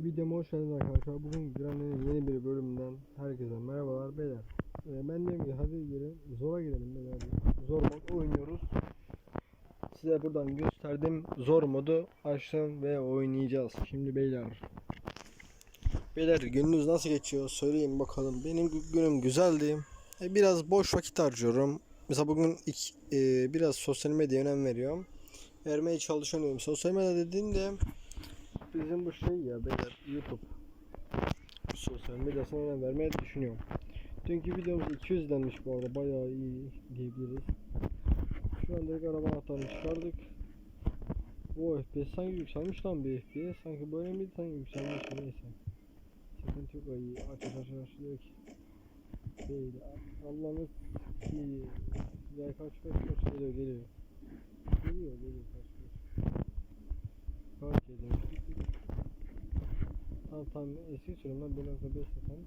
Videoma hoş geldiniz arkadaşlar. Bugün Granny'nin yeni bir bölümünden herkese merhabalar beyler. Ee, ben diyorum ki hadi girelim, zora girelim beyler. Zor mod oynuyoruz. Size buradan gösterdim. Zor modu açtım ve oynayacağız. Şimdi beyler. Beyler gününüz nasıl geçiyor? Söyleyin bakalım. Benim gü- günüm güzeldi. E, biraz boş vakit harcıyorum. Mesela bugün ilk, e, biraz sosyal medyaya önem veriyorum. Vermeye çalışıyorum. Sosyal medya dediğimde bizim bu şey ya beyler YouTube sosyal medyasına önem vermeyi düşünüyorum. Dünkü videomuz 200 izlenmiş bu arada bayağı iyi diyebiliriz. Şu an direkt araba anahtarını çıkardık. O FPS sanki yükselmiş lan bir FPS sanki böyle miydi sanki yükselmiş neyse. Sıkıntı yok ay aç aç aç aç ki. Değil Allah'ımız ki ya kaç kaç kaç geliyor geliyor. Geliyor geliyor kaç kaç. Kaç geliyor. Tamam tamam eski sürüm lan 1.5 desem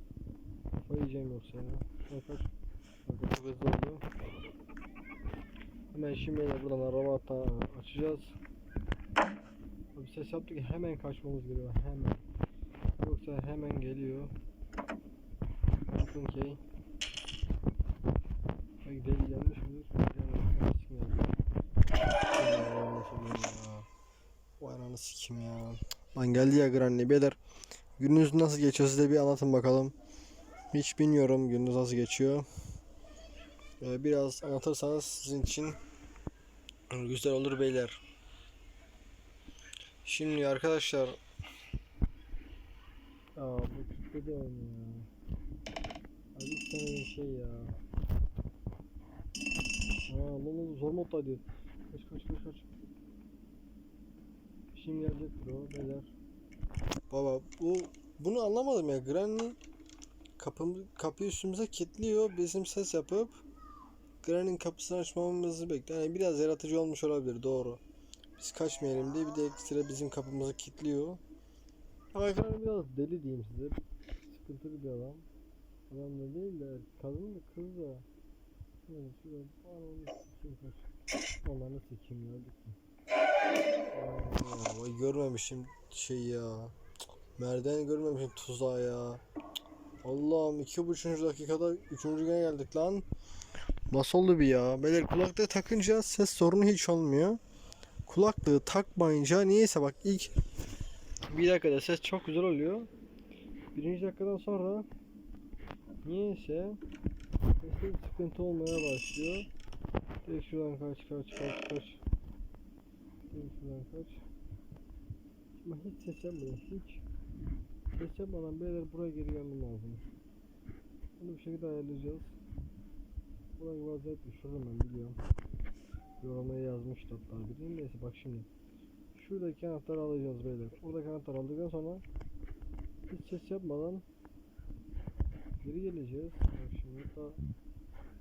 Kafayı yiyeceğim yoksa ya. Şuna kaç. Bak çok hızlı. Hemen şimdi de buradan araba hatta açacağız. Bir ses yaptık ki hemen kaçmamız gerekiyor hemen. Yoksa hemen geliyor. Bakın ki. Bak deli gelmiş midir? Vay ananı sikim ya. Lan geldi ya Granny beyler. Gününüz nasıl geçiyor size bir anlatın bakalım. Hiç bilmiyorum gününüz nasıl geçiyor. Ee, biraz anlatırsanız sizin için güzel olur beyler. Şimdi arkadaşlar Aa bu kütle de oynuyor ya. Abi tane şey ya. Aa lan lan zor moddaydı. Kaç kaç kaç kaç. Şimdi gelecek bro beyler. Baba bu bunu anlamadım ya. Granny kapımı, kapıyı üstümüze kilitliyor. Bizim ses yapıp Granny'nin kapısını açmamızı bekliyor. Yani biraz yaratıcı olmuş olabilir doğru. Biz kaçmayalım diye bir de ekstra bizim kapımızı kilitliyor. Ama Granny biraz deli diyeyim size. Sıkıntılı bir adam. Adam da değil de kadın da kız da. Yani şurada ananı sikeyim kaç. Onları sikeyim ya. Vay görmemişim şey ya. Merdiven görmemişim tuzağı ya. Allah'ım iki buçuğuncu dakikada üçüncü güne geldik lan. Nasıl oldu bir ya? Beyler kulaklığı takınca ses sorunu hiç olmuyor. Kulaklığı takmayınca niyeyse bak ilk bir dakikada ses çok güzel oluyor. Birinci dakikadan sonra niyeyse seste sıkıntı olmaya başlıyor. Direkt şuradan kaç kaç kaç kaç. Direkt şuradan kaç. Ama hiç ses yapmadan hiç ses yapmadan beyler buraya geri gelmem lazım. Bunu bir şekilde ayarlayacağız. Burayı vaziyet düşürürüm ben biliyorum. Yorumaya yazmıştı hatta biri. Neyse bak şimdi. Şuradaki anahtarı alacağız beyler. Oradaki anahtarı aldıktan sonra hiç ses yapmadan geri geleceğiz. Bak şimdi hatta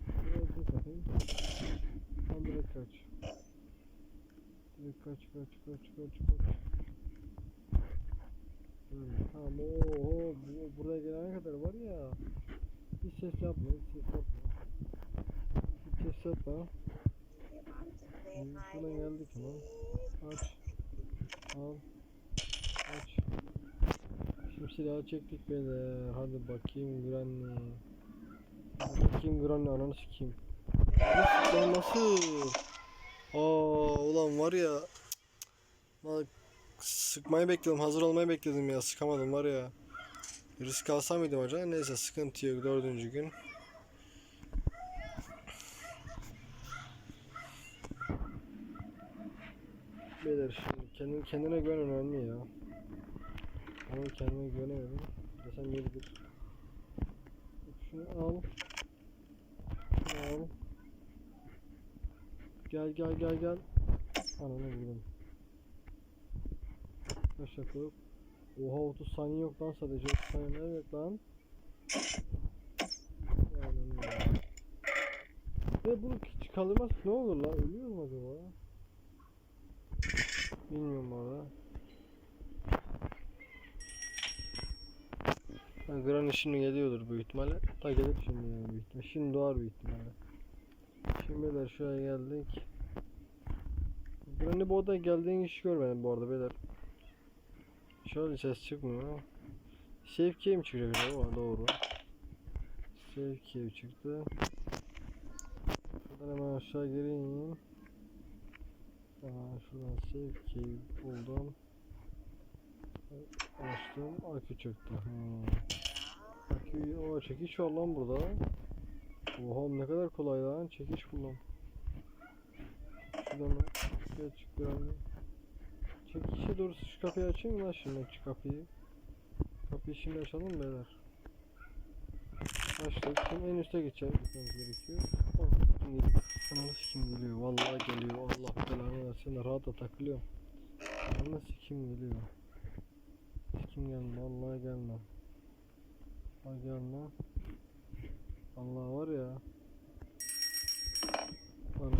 Buraya takayım. Tam direkt kaç. Direkt kaç kaç kaç kaç kaç. Tamam ooo bu, buraya gelene kadar var ya hiç ses yapma hiç ses yapma. Hiç ses yapma. Şuradan geldik hemen aç. Al. Aç. Şimdi silahı çektik beyler hadi bakayım Granny. Bakayım Granny ananı sikeyim. Lan nasıl? Aa ulan var ya. Lan sıkmayı bekledim hazır olmayı bekledim ya sıkamadım var ya Risk alsam mıydım acaba? Neyse sıkıntı yok dördüncü gün. Beyler şimdi kendine, kendine güven önemli ya. Ama kendime güvenemedim. Desem yeridir. Şunu al. Şunu al. Gel gel gel gel. Ananı vurdum. Dakika yok? Oha 30 saniye yok lan sadece 30 saniye yok lan? Aynen öyle. Ve bunu kaldırmazsak ne olur lan? Ölüyor mu acaba? Bilmiyorum valla. Ha, Granny şimdi geliyordur büyük ihtimalle. Ta gelir şimdi yani büyük ihtimalle. Şimdi doğar büyük ihtimalle. Şimdi beyler şuraya geldik. Granny bu odaya geldiğin hiç görmedim bu arada beyler. Şöyle ses çıkmıyor. Safe game çıkacak ama doğru. Game çıktı. Şuradan hemen aşağı gireyim. Hemen şuradan key buldum. Açtım. Akü çıktı. Hmm. Akü o çekiş var lan burada. Oha ne kadar kolay lan. Çekiş buldum. Şuradan geç biraz. Çekişe doğrusu şu kapıyı açayım mı lan şimdi şu kapıyı? Kapıyı şimdi açalım beyler. Açtık. Şimdi en üste geçeceğiz. Gitmemiz gerekiyor. Şimdi Ananı sikim geliyor. Vallahi geliyor. Allah belanı versin. Rahat da takılıyor. Ananı sikim geliyor. Sikim gelme. Vallahi gelme. Ha gelme. Allah var ya. Bana.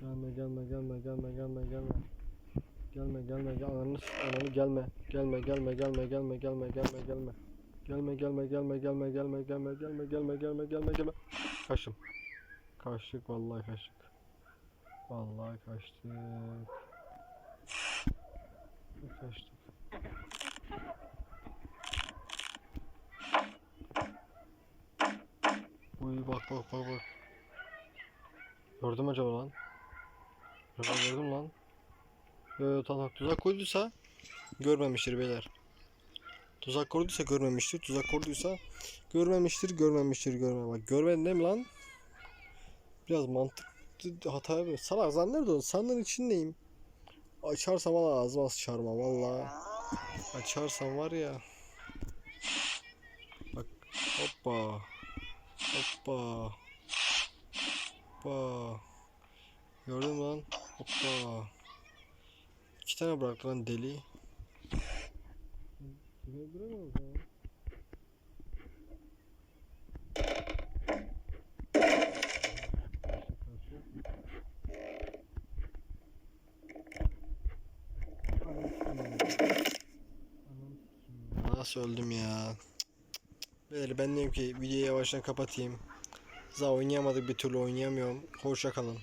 Gelme gelme gelme gelme gelme gelme. Gelme gelme gel ananı ananı gelme. Gelme gelme gelme gelme gelme gelme gelme. Gelme gelme gelme gelme gelme gelme gelme gelme gelme gelme gelme. Kaçtım. Kaçtık vallahi kaçtık. Vallahi kaçtık. Kaçtık. Uy bak bak bak bak. Gördüm acaba lan? Acaba gördüm lan. Tamam tuzak koyduysa görmemiştir beyler. Tuzak kurduysa görmemiştir. Tuzak kurduysa görmemiştir, görmemiştir, görme. Bak görmedin değil mi lan? Biraz mantıklı hata yapıyorum. Salak zannediyor musun? Sandığın içindeyim. Açarsam valla ağzıma sıçarma valla. Açarsam var ya. Bak hoppa. Hoppa. Hoppa. Gördün mü lan? Hoppa. İki tane bıraktı lan deli. Nasıl öldüm ya? Beyler ben diyorum ki videoyu yavaştan kapatayım. Za oynayamadık bir türlü oynayamıyorum. Hoşça kalın.